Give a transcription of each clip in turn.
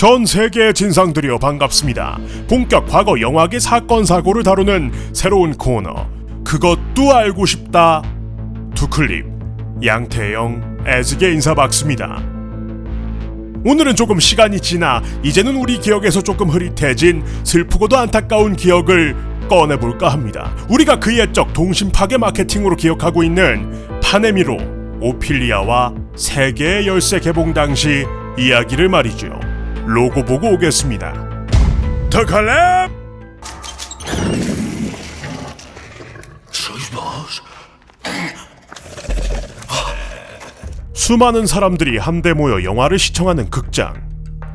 전 세계의 진상들이여 반갑습니다. 본격 과거 영화계 사건 사고를 다루는 새로운 코너. 그것도 알고 싶다. 두 클립. 양태영, 애즈게 인사박스입니다. 오늘은 조금 시간이 지나 이제는 우리 기억에서 조금 흐릿해진 슬프고도 안타까운 기억을 꺼내볼까 합니다. 우리가 그 옛적 동심 파괴 마케팅으로 기억하고 있는 파네미로 오피리아와 세계의 열쇠 개봉 당시 이야기를 말이죠. 로고 보고 오겠습니다. 더 칼렙! 수많은 사람들이 한데 모여 영화를 시청하는 극장.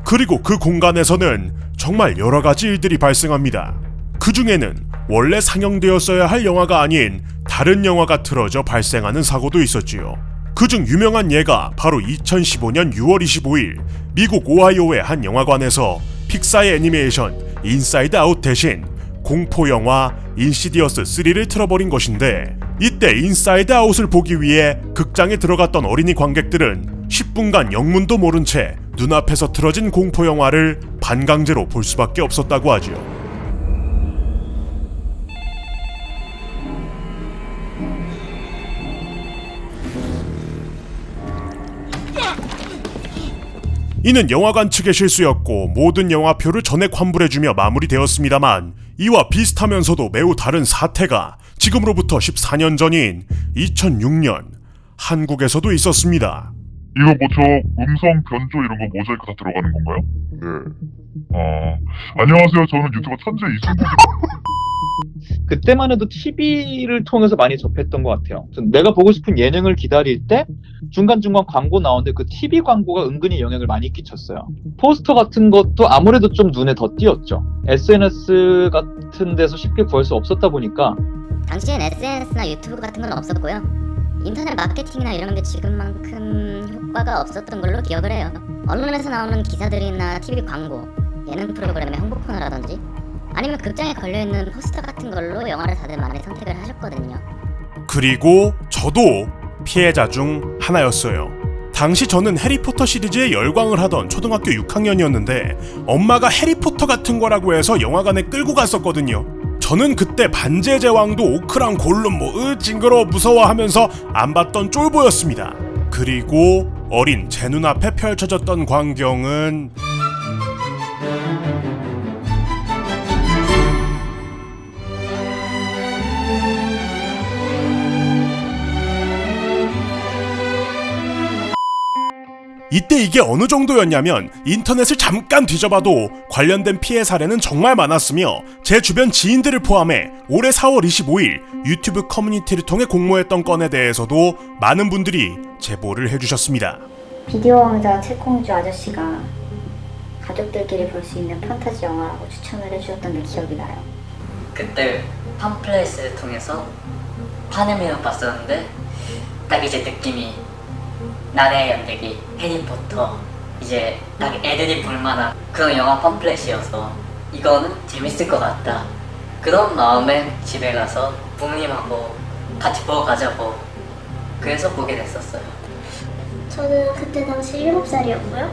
그리고 그 공간에서는 정말 여러 가지 일들이 발생합니다. 그 중에는 원래 상영되었어야 할 영화가 아닌 다른 영화가 틀어져 발생하는 사고도 있었지요. 그중 유명한 예가 바로 2015년 6월 25일 미국 오하이오의 한 영화관에서 픽사의 애니메이션 인사이드 아웃 대신 공포 영화 인시디어스 3를 틀어버린 것인데 이때 인사이드 아웃을 보기 위해 극장에 들어갔던 어린이 관객들은 10분간 영문도 모른 채 눈앞에서 틀어진 공포 영화를 반강제로 볼 수밖에 없었다고 하지요. 이는 영화관 측의 실수였고 모든 영화표를 전액 환불해주며 마무리되었습니다만 이와 비슷하면서도 매우 다른 사태가 지금으로부터 14년 전인 2006년 한국에서도 있었습니다. 이거 뭐 저 음성 변조 이런 거 모자이크 다 들어가는 건가요? 네. 아 안녕하세요. 저는 유튜버 천재 이승국이 그때만 해도 TV를 통해서 많이 접했던 것 같아요. 내가 보고 싶은 예능을 기다릴 때 중간중간 광고 나오는데 그 TV 광고가 은근히 영향을 많이 끼쳤어요. 포스터 같은 것도 아무래도 좀 눈에 더 띄었죠. SNS 같은 데서 쉽게 구할 수 없었다 보니까 당시엔 SNS나 유튜브 같은 건 없었고요. 인터넷 마케팅이나 이런 게 지금만큼 효과가 없었던 걸로 기억을 해요. 언론에서 나오는 기사들이나 TV 광고, 예능 프로그램의 홍보 코너라든지 아니면 극장에 걸려있는 포스터 같은 걸로 영화를 다들 많이 선택을 하셨거든요. 그리고 저도 피해자 중 하나였어요. 당시 저는 해리포터 시리즈에 열광을 하던 초등학교 6학년이었는데 엄마가 해리포터 같은 거라고 해서 영화관에 끌고 갔었거든요. 저는 그때 반지의 제왕도 오크랑 골룸 뭐 으 징그러워 무서워하면서 안 봤던 쫄보였습니다. 그리고 어린 제 눈앞에 펼쳐졌던 광경은 이때 이게 어느 정도였냐면 인터넷을 잠깐 뒤져봐도 관련된 피해 사례는 정말 많았으며 제 주변 지인들을 포함해 올해 4월 25일 유튜브 커뮤니티를 통해 공모했던 건에 대해서도 많은 분들이 제보를 해주셨습니다. 비디오 왕자 채공주 아저씨가 가족들끼리 볼 수 있는 판타지 영화라고 추천을 해주셨던 게 기억이 나요. 그때 팜플렛을 통해서 파네미를 봤었는데 딱 이제 느낌이 나의 연대기 해리포터 이제 딱 애들이 볼만한 그런 영화 팜플렛이어서 이거는 재밌을 것 같다 그런 마음에 집에 가서 부모님하고 같이 보러 가자고 그래서 보게 됐었어요 저는 그때 당시 7살이었고요.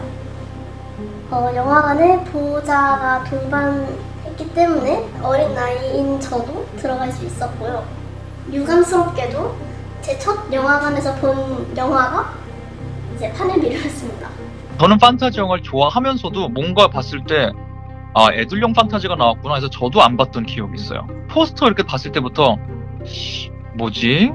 어, 영화관에 보호자가 동반했기 때문에 어린 나이인 저도 들어갈 수 있었고요. 유감스럽게도 제 첫 영화관에서 본 영화가 이제 파네미르였습니다. 저는 판타지 영화를 좋아하면서도 뭔가 봤을 때 아, 애들용 판타지가 나왔구나 해서 저도 안 봤던 기억이 있어요. 포스터 이렇게 봤을 때부터 뭐지?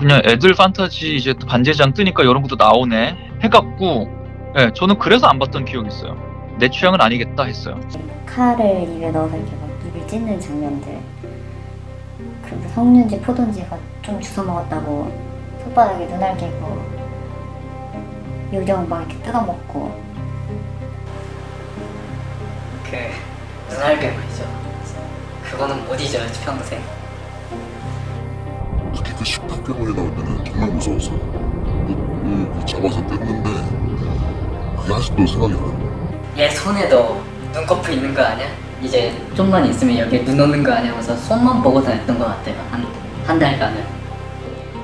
그냥 애들 판타지 이제 또 반제장 뜨니까 이런 것도 나오네 해갖고 예, 저는 그래서 안 봤던 기억이 있어요. 내 취향은 아니겠다 했어요. 칼을 입에 넣어서 이렇게 막 입을 찢는 장면들. 그 성윤지 포돈지가 좀 주워 먹었다고 손바닥에 눈알 개고 요정 막 이렇게 뜯어먹고 그 눈알개 말이죠 그거는 못 잊어요 평생 특히 그 식탁 괴물이 나올 때는 정말 무서웠어요. 그, 그 잡아서 뗐는데 그게 아직도 생각이 나요. 얘 손에도 눈꺼풀 있는 거 아니야? 이제 좀만 있으면 여기에 눈 오는 거 아니야? 하면서 손만 보고 다녔던 것 같아요. 한, 한 달간은.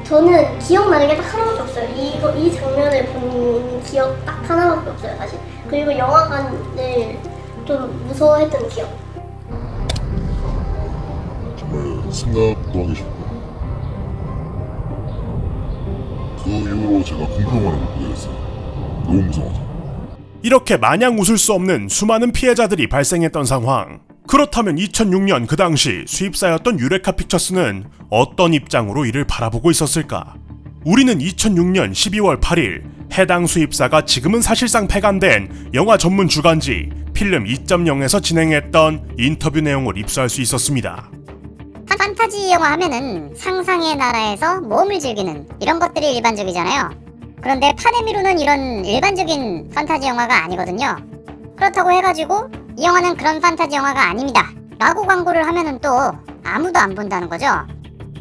저는 기억나는 게 딱 하나밖에 없어요. 이거 이 장면을 본 기억 딱 하나밖에 없어요, 사실. 그리고 영화관을 좀 무서워했던 기억. 정말 생각도 하기 싫고 그 이후로 제가 공포영화를 못 보게 됐어요 너무 무서워서 이렇게 마냥 웃을 수 없는 수많은 피해자들이 발생했던 상황. 그렇다면 2006년 그 당시 수입사였던 유레카 픽처스는 어떤 입장으로 이를 바라보고 있었을까? 우리는 2006년 12월 8일 해당 수입사가 지금은 사실상 폐간된 영화 전문 주간지 필름 2.0에서 진행했던 인터뷰 내용을 입수할 수 있었습니다. 판타지 영화 하면은 상상의 나라에서 모험을 즐기는 이런 것들이 일반적이잖아요. 그런데 파데미로는 이런 일반적인 판타지 영화가 아니거든요. 그렇다고 해가지고 이 영화는 그런 판타지 영화가 아닙니다. 라고 광고를 하면은 또 아무도 안 본다는 거죠.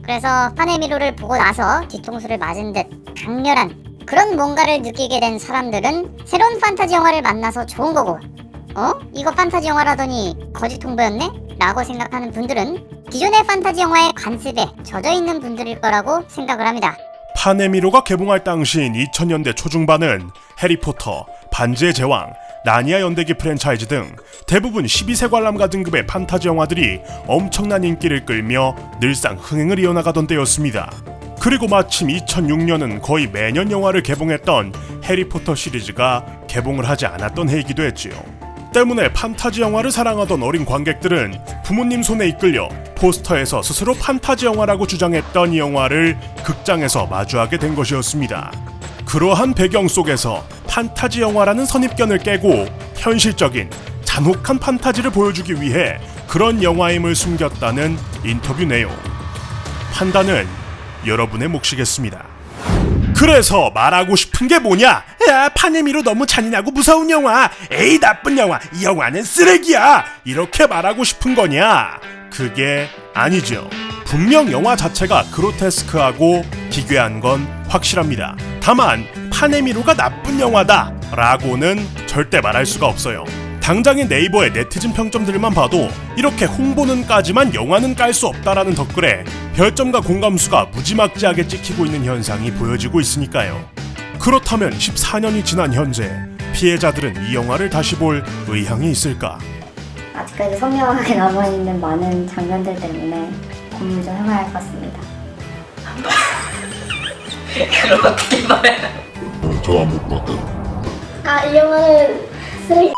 그래서 파네미로를 보고 나서 뒤통수를 맞은 듯 강렬한 그런 뭔가를 느끼게 된 사람들은 새로운 판타지 영화를 만나서 좋은 거고 어? 이거 판타지 영화라더니 거짓 홍보였네? 라고 생각하는 분들은 기존의 판타지 영화의 관습에 젖어 있는 분들일 거라고 생각을 합니다. 파네미로가 개봉할 당시인 2000년대 초중반은 해리포터, 반지의 제왕, 나니아 연대기 프랜차이즈 등 대부분 12세 관람가 등급의 판타지 영화들이 엄청난 인기를 끌며 늘상 흥행을 이어나가던 때였습니다. 그리고 마침 2006년은 거의 매년 영화를 개봉했던 해리포터 시리즈가 개봉을 하지 않았던 해이기도 했지요. 때문에 판타지 영화를 사랑하던 어린 관객들은 부모님 손에 이끌려 포스터에서 스스로 판타지 영화라고 주장했던 이 영화를 극장에서 마주하게 된 것이었습니다. 그러한 배경 속에서 판타지 영화라는 선입견을 깨고 현실적인 잔혹한 판타지를 보여주기 위해 그런 영화임을 숨겼다는 인터뷰 내용. 판단은 여러분의 몫이겠습니다. 그래서 말하고 싶은 게 뭐냐? 야, 파네미로 너무 잔인하고 무서운 영화. 에이, 나쁜 영화. 이 영화는 쓰레기야. 이렇게 말하고 싶은 거냐? 그게 아니죠. 분명 영화 자체가 그로테스크하고 기괴한 건 확실합니다. 다만 파네미로가 나쁜 영화다 라고는 절대 말할 수가 없어요. 당장의 네이버의 네티즌 평점들만 봐도 이렇게 홍보는까지만 영화는 깔 수 없다라는 댓글에 별점과 공감수가 무지막지하게 찍히고 있는 현상이 보여지고 있으니까요. 그렇다면 14년이 지난 현재 피해자들은 이 영화를 다시 볼 의향이 있을까? 아직까지 선명하게 남아있는 많은 장면들 때문에 고민 좀 해봐야 할 것 같습니다. 그럼 어떻게 말해? 네, 저도 안볼것 같아요 아, 이 영화는 쓰레기.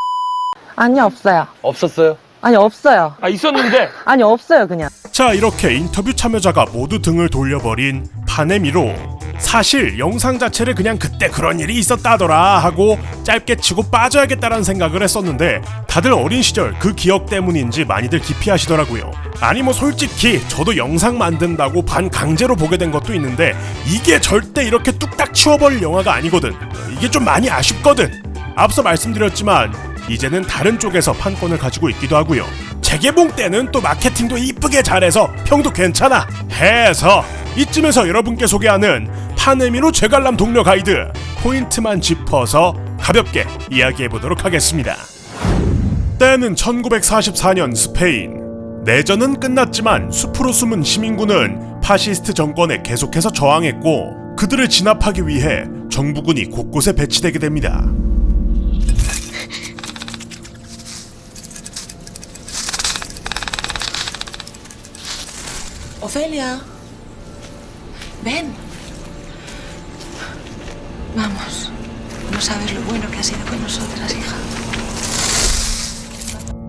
아니 없어요. 없었어요? 아니 없어요. 아 있었는데 아니 없어요 그냥. 자 이렇게 인터뷰 참여자가 모두 등을 돌려버린 파네미로 사실 영상 자체를 그냥 그때 그런 일이 있었다더라 하고 짧게 치고 빠져야겠다라는 생각을 했었는데 다들 어린 시절 그 기억 때문인지 많이들 기피하시더라고요. 아니 뭐 솔직히 저도 영상 만든다고 반 강제로 보게 된 것도 있는데 이게 절대 이렇게 뚝딱 치워버릴 영화가 아니거든. 이게 좀 많이 아쉽거든. 앞서 말씀드렸지만 이제는 다른 쪽에서 판권을 가지고 있기도 하고요. 재개봉 때는 또 마케팅도 이쁘게 잘해서 평도 괜찮아 해서 이쯤에서 여러분께 소개하는 파네미로 재관람 동료 가이드 포인트만 짚어서 가볍게 이야기해 보도록 하겠습니다. 때는 1944년 스페인. 내전은 끝났지만 숲으로 숨은 시민군은 파시스트 정권에 계속해서 저항했고 그들을 진압하기 위해 정부군이 곳곳에 배치되게 됩니다. Ofelia. Vamos. No sabes lo bueno que ha sido con nosotras, hija.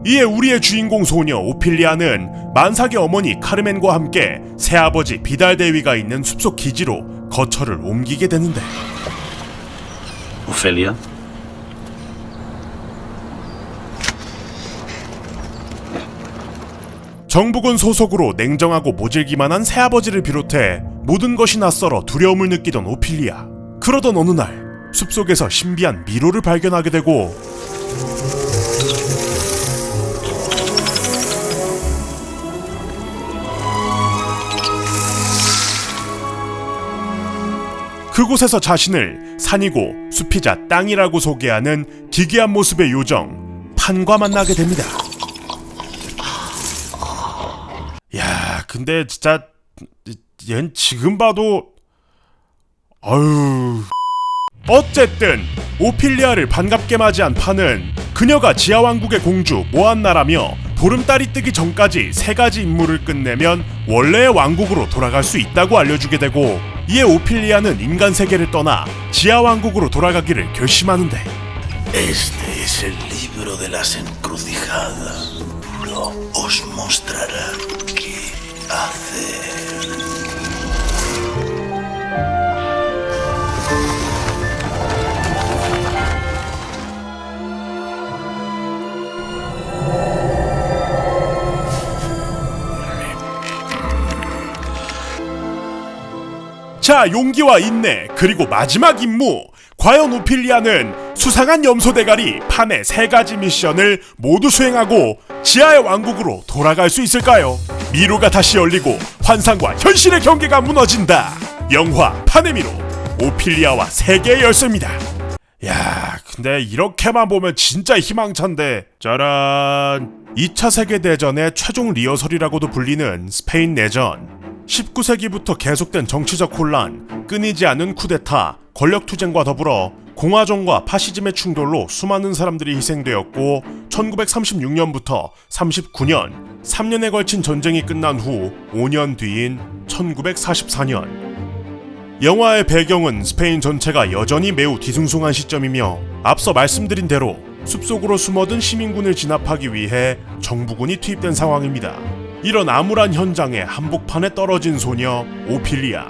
이에 우리의 주인공 소녀 오필리아는 만삭의 어머니 카르멘과 함께 새아버지 비달 대위가 있는 숲속 기지로 거처를 옮기게 되는데 오펠리아? 정부군 소속으로 냉정하고 모질기만한 새아버지를 비롯해 모든 것이 낯설어 두려움을 느끼던 오필리아. 그러던 어느 날 숲속에서 신비한 미로를 발견하게 되고 그곳에서 자신을 산이고 숲이자 땅이라고 소개하는 기괴한 모습의 요정 판과 만나게 됩니다. 야, 근데 진짜 얜 지금 봐도 아유. 어쨌든 오피리아를 반갑게 맞이한 판은 그녀가 지하왕국의 공주 모안나라며 보름달이 뜨기 전까지 세 가지 임무를 끝내면 원래의 왕국으로 돌아갈 수 있다고 알려주게 되고 이에 오피리아는 인간 세계를 떠나 지하왕국으로 돌아가기를 결심하는데 Este es el libro de las encrucijadas. Os mostrará qué hacer. 자 용기와 인내 그리고 마지막 임무. 과연 오피리아는 수상한 염소 대가리 판의 세 가지 미션을 모두 수행하고 지하의 왕국으로 돌아갈 수 있을까요? 미로가 다시 열리고 환상과 현실의 경계가 무너진다. 영화 판의 미로 오피리아와 세계의 열쇠입니다. 야 근데 이렇게만 보면 진짜 희망찬데. 짜란. 2차 세계대전의 최종 리허설이라고도 불리는 스페인 내전 19세기부터 계속된 정치적 혼란, 끊이지 않는 쿠데타, 권력투쟁과 더불어 공화정과 파시즘의 충돌로 수많은 사람들이 희생되었고 1936년부터 39년, 3년에 걸친 전쟁이 끝난 후 5년 뒤인 1944년 영화의 배경은 스페인 전체가 여전히 매우 뒤숭숭한 시점이며 앞서 말씀드린 대로 숲속으로 숨어든 시민군을 진압하기 위해 정부군이 투입된 상황입니다. 이런 암울한 현장에 한복판에 떨어진 소녀 오피리아.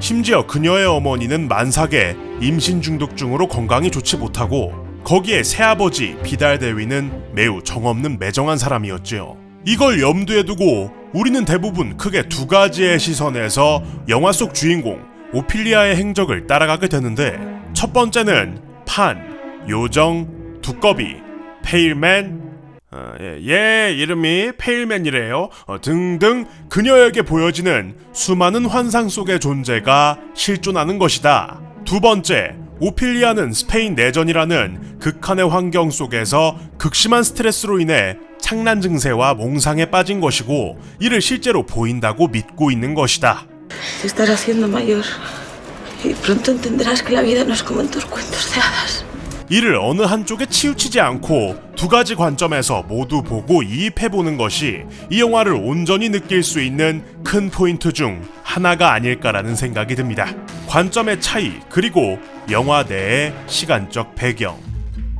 심지어 그녀의 어머니는 만삭에 임신 중독증으로 건강이 좋지 못하고 거기에 새아버지 비달 대위는 매우 정없는 매정한 사람이었지요. 이걸 염두에 두고 우리는 대부분 크게 두 가지의 시선에서 영화 속 주인공 오피리아의 행적을 따라가게 되는데 첫 번째는 판, 요정, 두꺼비, 페일맨, 어, 예, 얘 이름이 페일맨이래요. 어, 등등 그녀에게 보여지는 수많은 환상 속의 존재가 실존하는 것이다. 두 번째, 오피리아는 스페인 내전이라는 극한의 환경 속에서 극심한 스트레스로 인해 창난 증세와 몽상에 빠진 것이고 이를 실제로 보인다고 믿고 있는 것이다. 이를 어느 한쪽에 치우치지 않고 두 가지 관점에서 모두 보고 이입해보는 것이 이 영화를 온전히 느낄 수 있는 큰 포인트 중 하나가 아닐까라는 생각이 듭니다. 관점의 차이, 그리고 영화 내의 시간적 배경.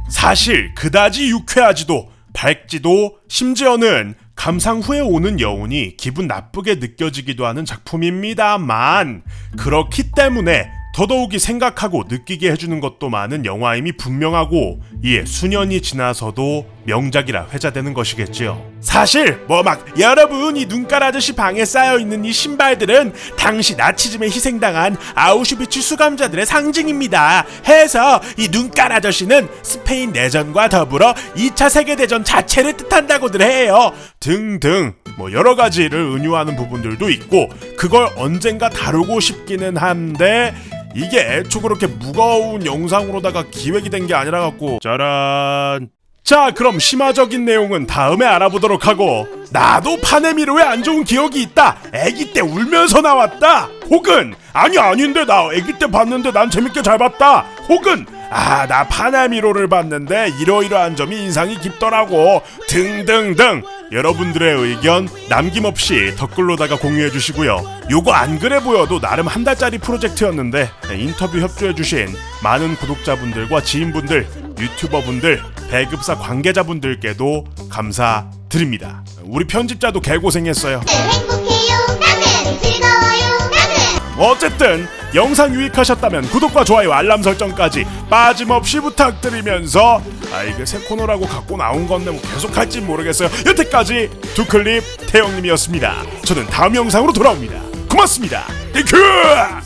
사실 그다지 유쾌하지도 밝지도 심지어는 감상 후에 오는 여운이 기분 나쁘게 느껴지기도 하는 작품입니다만 그렇기 때문에 더더욱이 생각하고 느끼게 해주는 것도 많은 영화임이 분명하고 이에 수년이 지나서도 명작이라 회자되는 것이겠지요. 사실 뭐 막 여러분 이 눈깔 아저씨 방에 쌓여 있는 이 신발들은 당시 나치즘에 희생당한 아우슈비츠 수감자들의 상징입니다. 해서 이 눈깔 아저씨는 스페인 내전과 더불어 2차 세계 대전 자체를 뜻한다고들 해요. 등등 뭐 여러 가지를 은유하는 부분들도 있고 그걸 언젠가 다루고 싶기는 한데 이게 애초 그렇게 무거운 영상으로다가 기획이 된 게 아니라 갖고 짜란. 자 그럼 심화적인 내용은 다음에 알아보도록 하고 나도 파네미로에 안 좋은 기억이 있다. 애기 때 울면서 나왔다. 혹은 아니 아닌데 나 애기 때 봤는데 난 재밌게 잘 봤다. 혹은 아 나 파네미로를 봤는데 이러이러한 점이 인상이 깊더라고. 등등등. 여러분들의 의견 남김없이 댓글로다가 공유해 주시고요. 요거 안 그래 보여도 나름 한 달짜리 프로젝트였는데 인터뷰 협조해 주신 많은 구독자분들과 지인분들 유튜버분들 배급사 관계자분들께도 감사드립니다. 우리 편집자도 개고생했어요 어쨌든 영상 유익하셨다면 구독과 좋아요 알람 설정까지 빠짐없이 부탁드리면서 아 이게 새 코너라고 갖고 나온 건데 뭐 계속 할지 모르겠어요. 여태까지 두클립 태영님이었습니다. 저는 다음 영상으로 돌아옵니다. 고맙습니다. 땡큐